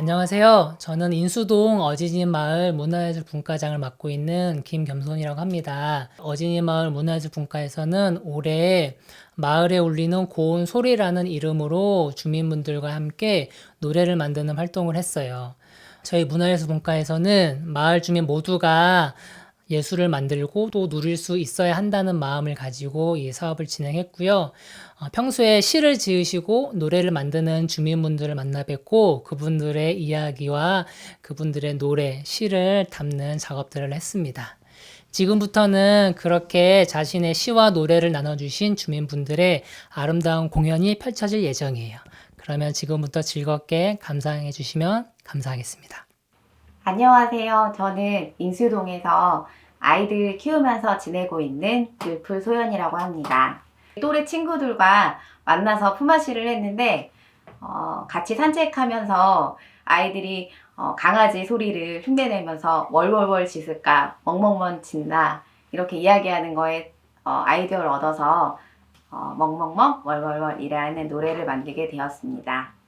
안녕하세요. 저는 인수동 어진이 마을 문화예술 분과장을 맡고 있는 김겸손이라고 합니다. 어진이 마을 문화예술 분과에서는 올해 마을에 울리는 고운 소리라는 이름으로 주민분들과 함께 노래를 만드는 활동을 했어요. 저희 문화예술 분과에서는 마을 주민 모두가 예술을 만들고 또 누릴 수 있어야 한다는 마음을 가지고 이 사업을 진행했고요. 어, 평소에 시를 지으시고 노래를 만드는 주민분들을 만나 뵙고 그분들의 이야기와 그분들의 노래, 시를 담는 작업들을 했습니다. 지금부터는 그렇게 자신의 시와 노래를 나눠주신 주민분들의 아름다운 공연이 펼쳐질 예정이에요. 그러면 지금부터 즐겁게 감상해 주시면 감사하겠습니다. 안녕하세요. 저는 인수동에서 아이들 키우면서 지내고 있는 들풀 소연이라고 합니다. 또래 친구들과 만나서 품앗이를 했는데 어, 같이 산책하면서 아이들이 어, 강아지 소리를 흉내내면서 월월월 짖을까 멍멍멍 짖나 이렇게 이야기하는 거에 어, 아이디어를 얻어서 어, 멍멍멍 월월월이라는 노래를 만들게 되었습니다.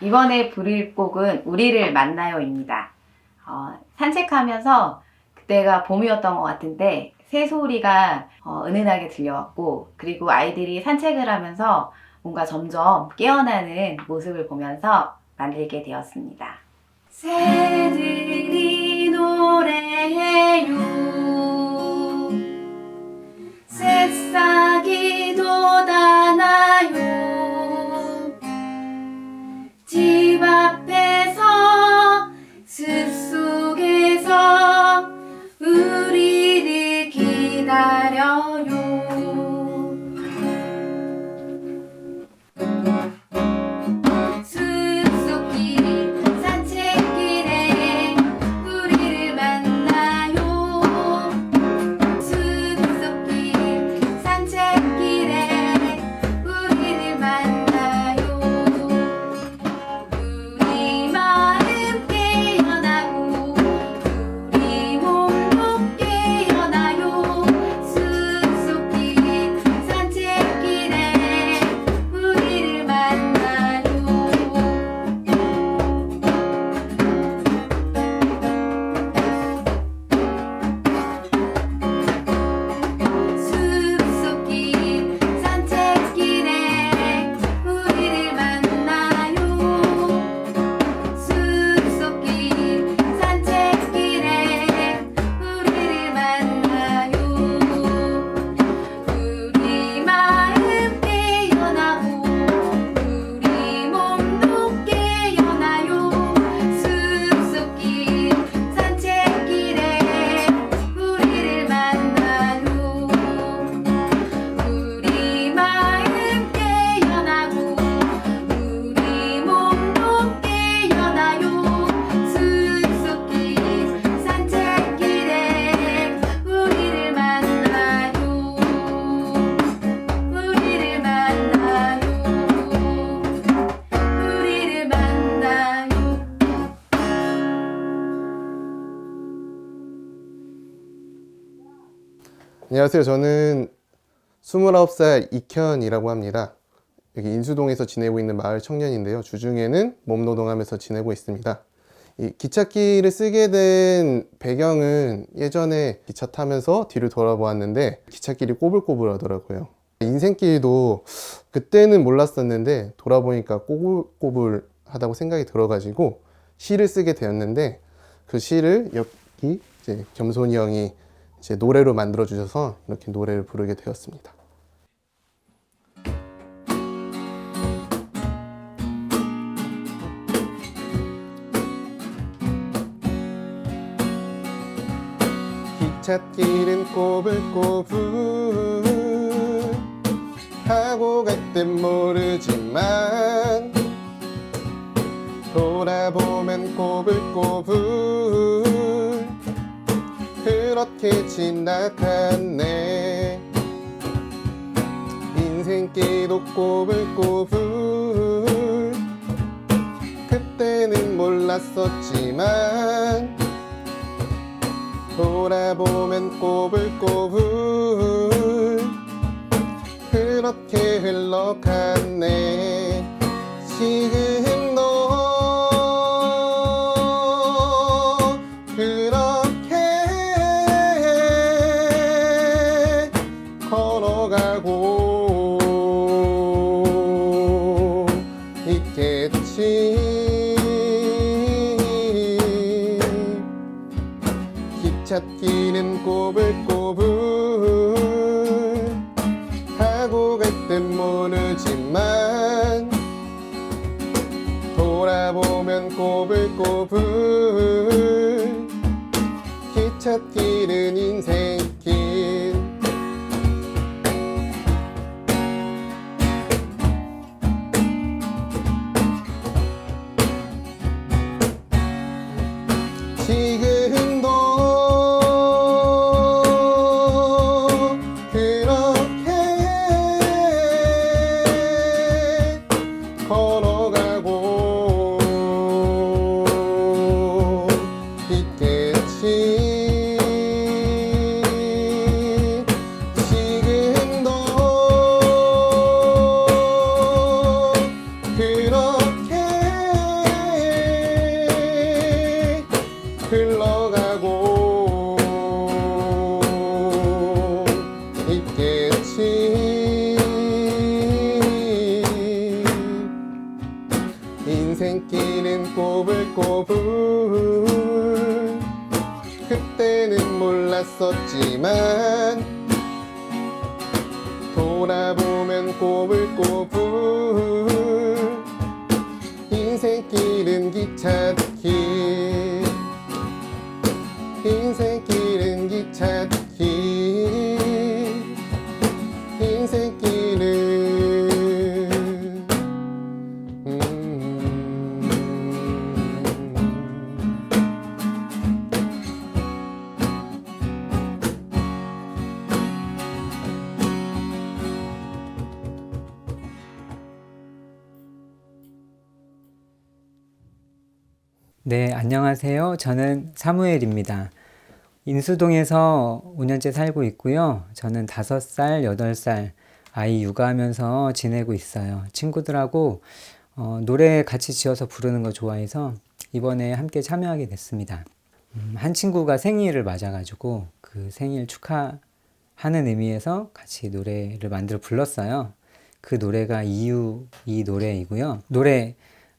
이번에 부를 곡은 우리를 만나요입니다. 어, 산책하면서 그때가 봄이었던 것 같은데 새소리가 어, 은은하게 들려왔고 그리고 아이들이 산책을 하면서 뭔가 점점 깨어나는 모습을 보면서 만들게 되었습니다. 새들이 노래해요 새싹이 돋아 기다려 안녕하세요. 저는 29살 이현이라고 합니다. 여기 인수동에서 지내고 있는 마을 청년인데요. 주중에는 몸노동하면서 지내고 있습니다. 이 기찻길을 쓰게 된 배경은 예전에 기차 타면서 뒤를 돌아보았는데 기찻길이 꼬불꼬불 하더라고요. 인생길도 그때는 몰랐었는데 돌아보니까 꼬불꼬불 하다고 생각이 들어가지고 시를 쓰게 되었는데 그 시를 여기 이제 겸손이 형이 이 제 노래로 만들어 주셔서 이렇게 노래를 부르게 되었습니다. 기찻길은 꼬불꼬불 하고 갈 땐 모르지만 돌아보면 꼬불꼬불 그렇게 지나갔네. 인생길도 꼬불꼬불. 그때는 몰랐었지만 돌아보면 꼬불꼬불. 그렇게 흘러갔네. 지금 기찻 안녕하세요. 저는 사무엘입니다. 인수동에서 5년째 살고 있고요. 저는 5살, 8살 아이 육아하면서 지내고 있어요. 친구들하고 어, 노래 같이 지어서 부르는 거 좋아해서 이번에 함께 참여하게 됐습니다. 음, 한 친구가 생일을 맞아가지고 그 생일 축하하는 의미에서 같이 노래를 만들어 불렀어요. 그 노래가 이유 이 노래이고요. 노래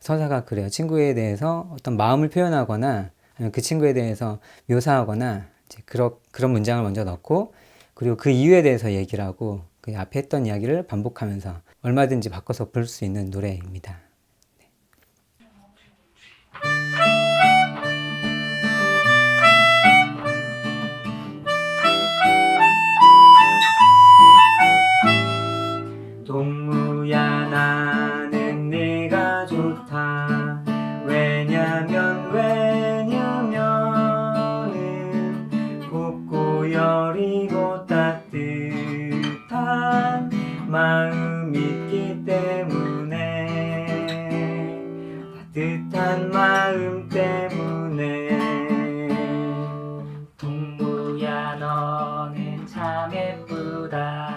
서사가 그래요. 친구에 대해서 어떤 마음을 표현하거나 그 친구에 대해서 묘사하거나 그런 그런 문장을 먼저 넣고 그리고 그 이유에 대해서 얘기를 하고 그 앞에 했던 이야기를 반복하면서 얼마든지 바꿔서 부를 수 있는 노래입니다. 예쁘다.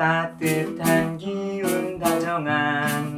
따뜻한 기운 다정한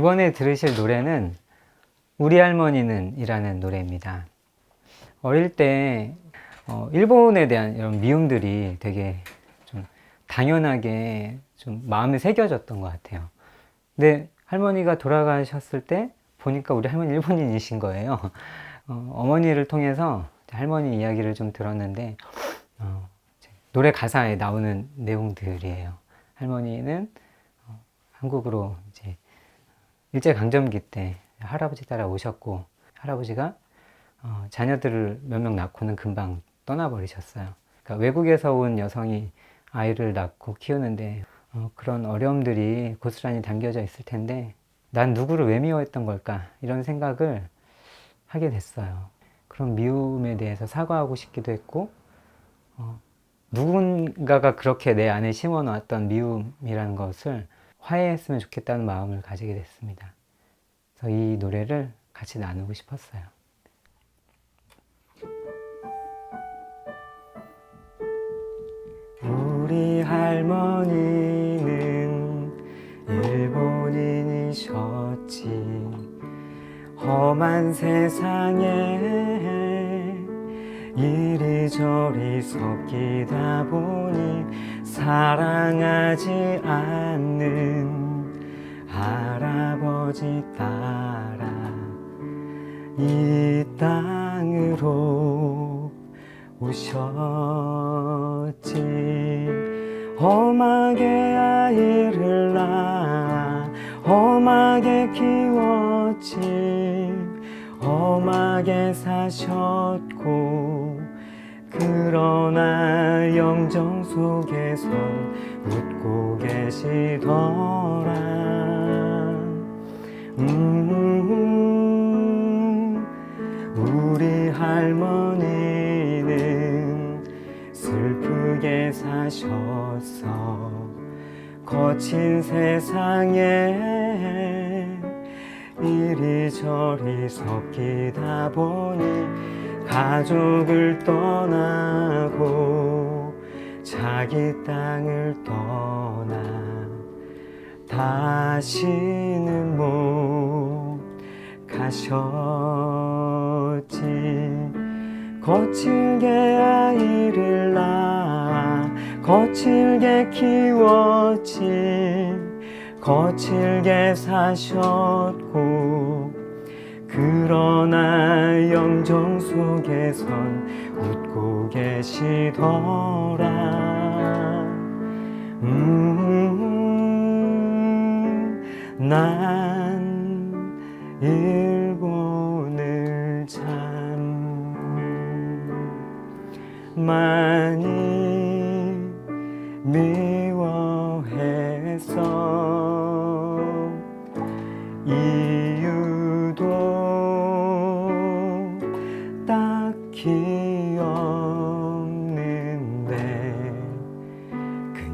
이번에 들으실 노래는 우리 할머니는 이라는 노래입니다. 어릴 때 어, 일본에 대한 이런 미움들이 되게 좀 당연하게 좀 마음에 새겨졌던 것 같아요. 근데 할머니가 돌아가셨을 때 보니까 우리 할머니 일본인이신 거예요. 어, 어머니를 통해서 할머니 이야기를 좀 들었는데 어, 노래 가사에 나오는 내용들이에요. 할머니는 어, 한국으로 이제 일제강점기 때 할아버지 따라 오셨고 할아버지가 어, 자녀들을 몇 명 낳고는 금방 떠나버리셨어요. 그러니까 외국에서 온 여성이 아이를 낳고 키우는데 어, 그런 어려움들이 고스란히 담겨져 있을 텐데 난 누구를 왜 미워했던 걸까 이런 생각을 하게 됐어요. 그런 미움에 대해서 사과하고 싶기도 했고 어, 누군가가 그렇게 내 안에 심어놓았던 미움이라는 것을 화해했으면 좋겠다는 마음을 가지게 됐습니다. 그래서 이 노래를 같이 나누고 싶었어요. 우리 할머니는 일본인이셨지 험한 세상에 이리저리 섞이다 보니 사랑하지 않는 할아버지 따라 이 땅으로 오셨지. 험하게 아이를 낳아 험하게 키웠지. 험하게 사셨고 그러나 영정 속에선 웃고 계시더라. 음, 우리 할머니는 슬프게 사셨어 거친 세상에 이리저리 섞이다 보니 가족을 떠나고 자기 땅을 떠나 다시는 못 가셨지. 거칠게 아이를 낳아 거칠게 키웠지. 거칠게 사셨고 그러나 영정 속에선 웃고 계시더라. 음, 난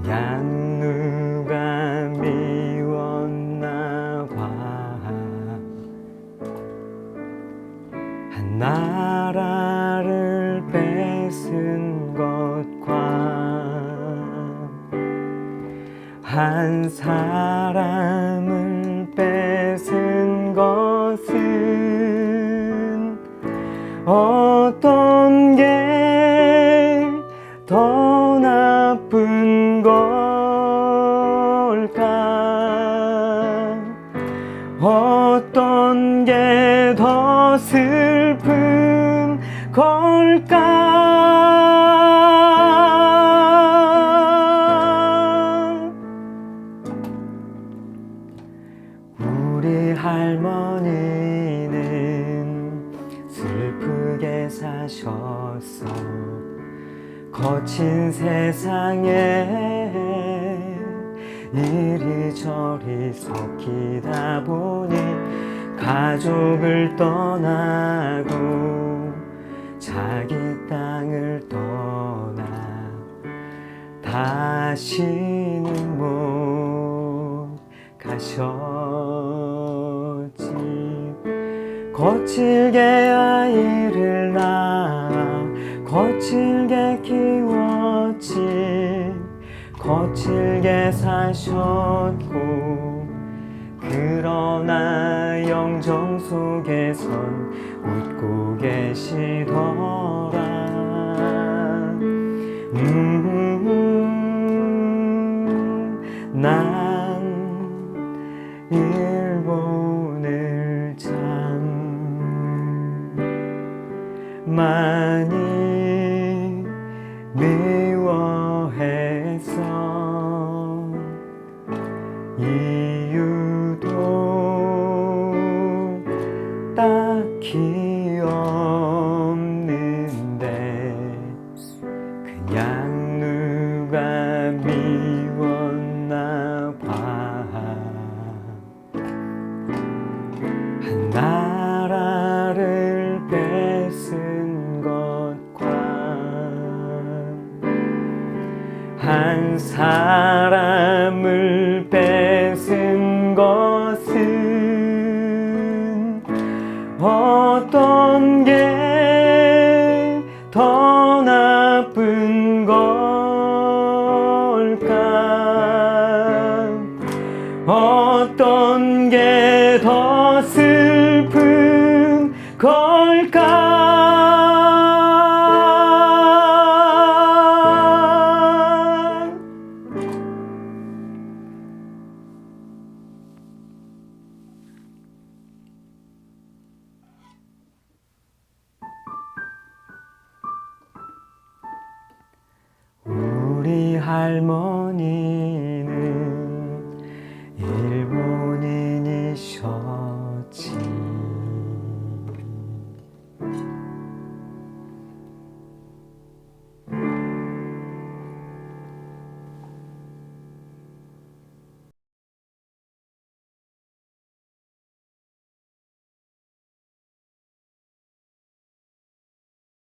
딱히 게 더 슬픈 걸까? 우리 할머니는 슬프게 사셨어. 거친 세상에 이리저리 섞이다 보니 가족을 떠나고 자기 땅을 떠나 다시는 못 가셨지. 거칠게 아이를 낳아 거칠게 키웠지. 거칠게 사셨고 그러나 영정 속에선 웃고 계시더라. 음, 난 일본을 참 많이 미 한 사람을 뺏은 것은 할머니